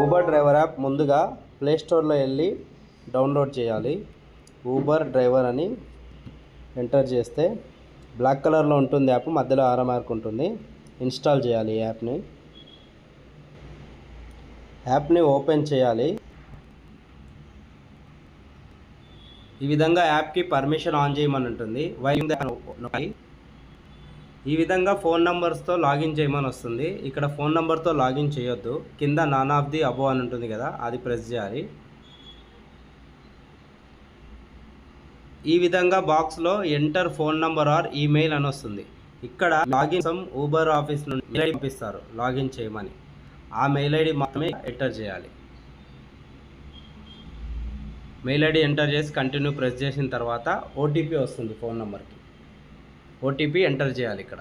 Uber driver app ముందుగా play స్టోర్లో వెళ్ళి డౌన్లోడ్ చేయాలి. ఊబర్ డ్రైవర్ అని ఎంటర్ చేస్తే బ్లాక్ కలర్లో ఉంటుంది యాప్ మధ్యలో ఆరో మార్క్ ఉంటుంది. ఇన్స్టాల్ చేయాలి ఈ యాప్ని యాప్ని ఓపెన్ చేయాలి. ఈ విధంగా యాప్కి పర్మిషన్ ఆన్ చేయమని ఉంటుంది. వైన్ నొక్కాలి ఈ విధంగా ఫోన్ నంబర్స్తో లాగిన్ చేయమని వస్తుంది. ఇక్కడ ఫోన్ నంబర్తో లాగిన్ చేయొద్దు. కింద నాన్ ఆఫ్ ది అబో అని ఉంటుంది కదా అది ప్రెస్ చేయాలి. ఈ విధంగా బాక్స్లో enter phone number or email అని వస్తుంది. ఇక్కడ లాగిన్ కోసం ఊబర్ ఆఫీస్ నుండి మెయిల్ ఐడి పంపిస్తారు. లాగిన్ చేయమని. ఆ మెయిల్ ఐడి మాత్రమే ఎంటర్ చేయాలి. మెయిల్ ఐడి ఎంటర్ చేసి కంటిన్యూ ప్రెస్ చేసిన తర్వాత ఓటీపీ వస్తుంది ఫోన్ నెంబర్కి. ఓటీపీ ఎంటర్ చేయాలి ఇక్కడ.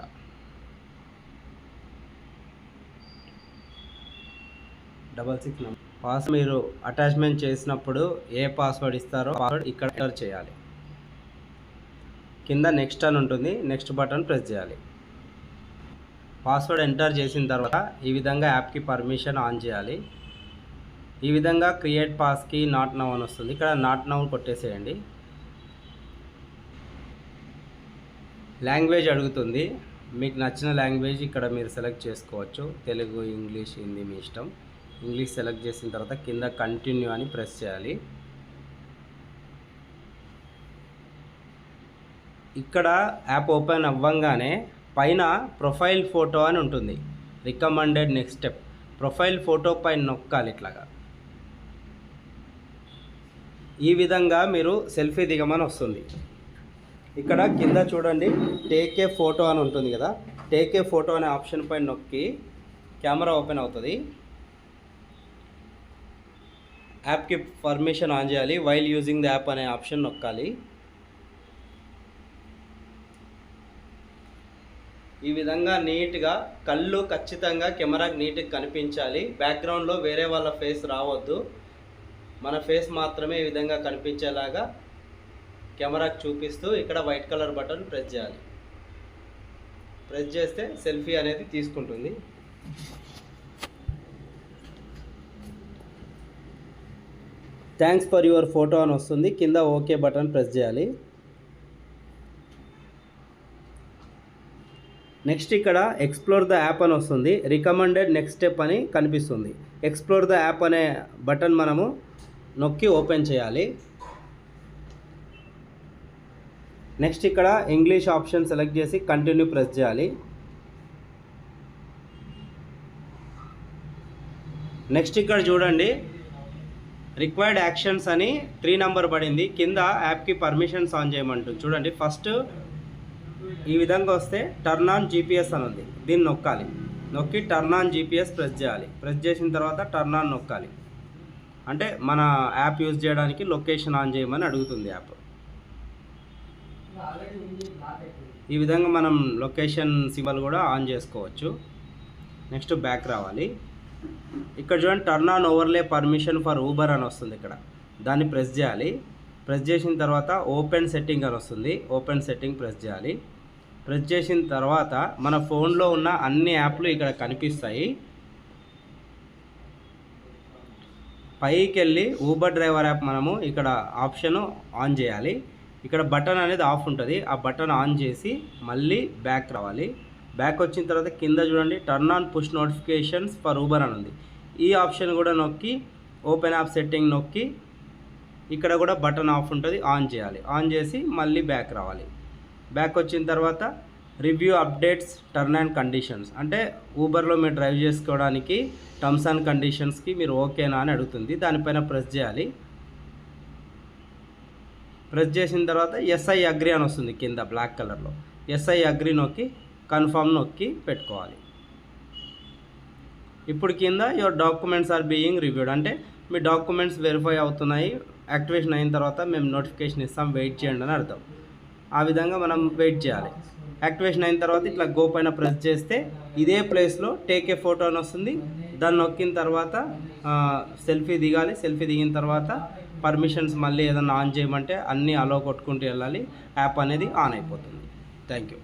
డబల్ సిక్స్ నెంబర్ పాస్ మీరు అటాచ్మెంట్ చేసినప్పుడు ఏ పాస్వర్డ్ ఇస్తారో పాస్వర్డ్ ఇక్కడ ఎంటర్ చేయాలి. కింద నెక్స్ట్ అని ఉంటుంది. నెక్స్ట్ బటన్ ప్రెస్ చేయాలి. పాస్వర్డ్ ఎంటర్ చేసిన తర్వాత ఈ విధంగా యాప్కి పర్మిషన్ ఆన్ చేయాలి. ఈ విధంగా క్రియేట్ పాస్కి నాట్ నవ్ అని వస్తుంది. ఇక్కడ నాట్ నవ్ కొట్టేసేయండి. లాంగ్వేజ్ అడుగుతుంది. మీకు నచ్చిన లాంగ్వేజ్ ఇక్కడ మీరు సెలెక్ట్ చేసుకోవచ్చు. తెలుగు ఇంగ్లీష్ హిందీ మీ ఇష్టం. ఇంగ్లీష్ సెలెక్ట్ చేసిన తర్వాత కింద కంటిన్యూ అని ప్రెస్ చేయాలి. ఇక్కడ యాప్ ఓపెన్ అవ్వంగానే పైన ప్రొఫైల్ ఫోటో అని ఉంటుంది. Recommended next step. Profile photo పైన నొక్కాలి ఇట్లాగా. ఈ విధంగా మీరు సెల్ఫీ దిగమని వస్తుంది. ఇక్కడ కింద చూడండి టేక్ ఏ ఫోటో అని ఉంటుంది కదా. టేక్ ఏ ఫోటో అనే ఆప్షన్ పైన నొక్కి కెమెరా ఓపెన్ అవుతుంది. యాప్కి పర్మిషన్ ఆన్ చేయాలి. వైల్ యూజింగ్ ద యాప్ అనే ఆప్షన్ నొక్కాలి. ఈ విధంగా నీట్గా కళ్ళు ఖచ్చితంగా కెమెరాకి నీట్గా కనిపించాలి. బ్యాక్గ్రౌండ్లో వేరే వాళ్ళ ఫేస్ రావద్దు. మన ఫేస్ మాత్రమే ఈ విధంగా కనిపించేలాగా కెమెరాకి చూపిస్తూ ఇక్కడ వైట్ కలర్ బటన్ ప్రెస్ చేయాలి. ప్రెస్ చేస్తే సెల్ఫీ అనేది తీసుకుంటుంది. థ్యాంక్స్ ఫర్ యువర్ ఫోటో అని వస్తుంది. కింద ఓకే బటన్ ప్రెస్ చేయాలి. నెక్స్ట్ ఇక్కడ ఎక్స్ప్లోర్ ద యాప్ అని వస్తుంది. రికమెండెడ్ నెక్స్ట్ స్టెప్ అని కనిపిస్తుంది. ఎక్స్ప్లోర్ ద యాప్ అనే బటన్ మనము నొక్కి ఓపెన్ చేయాలి. నెక్స్ట్ ఇక్కడ ఇంగ్లీష్ ఆప్షన్ సెలెక్ట్ చేసి కంటిన్యూ ప్రెస్ చేయాలి. నెక్స్ట్ ఇక్కడ చూడండి. రిక్వైర్డ్ యాక్షన్స్ అని త్రీ నెంబర్ పడింది. కింద యాప్కి పర్మిషన్స్ ఆన్ చేయమంటుంది. చూడండి ఫస్ట్ ఈ విధంగా వస్తే టర్న్ ఆన్ జీపీఎస్ అని ఉంది దీన్ని నొక్కాలి. నొక్కి టర్న్ ఆన్ జీపీఎస్ ప్రెస్ చేయాలి. ప్రెస్ చేసిన తర్వాత టర్న్ ఆన్ నొక్కాలి. అంటే మన యాప్ యూజ్ చేయడానికి లొకేషన్ ఆన్ చేయమని అడుగుతుంది యాప్. ఈ విధంగా మనం లొకేషన్ సింబల్ కూడా ఆన్ చేసుకోవచ్చు. నెక్స్ట్ బ్యాక్ రావాలి. ఇక్కడ చూడండి turn on overlay permission for Uber అని వస్తుంది ఇక్కడ. దాన్ని ప్రెస్ చేయాలి. ప్రెస్ చేసిన తర్వాత ఓపెన్ సెట్టింగ్ అని వస్తుంది. ఓపెన్ సెట్టింగ్ ప్రెస్ చేయాలి. ప్రెస్ చేసిన తర్వాత మన ఫోన్లో ఉన్న అన్ని యాప్లు ఇక్కడ కనిపిస్తాయి. పైకి వెళ్ళి ఊబర్ డ్రైవర్ యాప్ మనము ఇక్కడ ఆప్షన్ ఆన్ చేయాలి. ఇక్కడ బటన్ అనేది ఆఫ్ ఉంటుంది. ఆ బటన్ ఆన్ చేసి మళ్ళీ బ్యాక్ రావాలి. బ్యాక్ వచ్చిన తర్వాత కింద చూడండి turn on push notifications for Uber అని ఉంది. ఈ ఆప్షన్ కూడా నొక్కి ఓపెన్ యాప్ సెట్టింగ్ నొక్కి ఇక్కడ కూడా బటన్ ఆఫ్ ఉంటుంది ఆన్ చేయాలి. ఆన్ చేసి మళ్ళీ బ్యాక్ రావాలి. బ్యాక్ వచ్చిన తర్వాత review updates terms and conditions. అంటే ఊబర్లో మీరు డ్రైవ్ చేసుకోవడానికి టర్మ్స్ అండ్ కండిషన్స్కి మీరు ఓకేనా అని అడుగుతుంది. దానిపైన ప్రెస్ చేయాలి. ప్రెస్ చేసిన తర్వాత ఎస్ఐ అగ్రి అని వస్తుంది కింద బ్లాక్ కలర్లో ఎస్ఐ అగ్రి నొక్కి కన్ఫర్మ్ నొక్కి పెట్టుకోవాలి. ఇప్పుడు కింద your documents are being reviewed అంటే మీ డాక్యుమెంట్స్ వెరిఫై అవుతున్నాయి యాక్టివేషన్ అయిన తర్వాత మేము నోటిఫికేషన్ ఇస్తాం వెయిట్ చేయండి అని అర్థం. ఆ విధంగా మనం వెయిట్ చేయాలి. యాక్టివేషన్ అయిన తర్వాత ఇట్లా గో పైన ప్రెస్ చేస్తే ఇదే ప్లేస్లో టేక్ ఏ ఫోటో అని వస్తుంది. దాన్ని నొక్కిన తర్వాత సెల్ఫీ దిగాలి. సెల్ఫీ దిగిన తర్వాత పర్మిషన్స్ మళ్ళీ ఏదైనా ఆన్ చేయమంటే అన్నీ అలో కొట్టుకుంటూ వెళ్ళాలి. యాప్ అనేది ఆన్ అయిపోతుంది. Thank you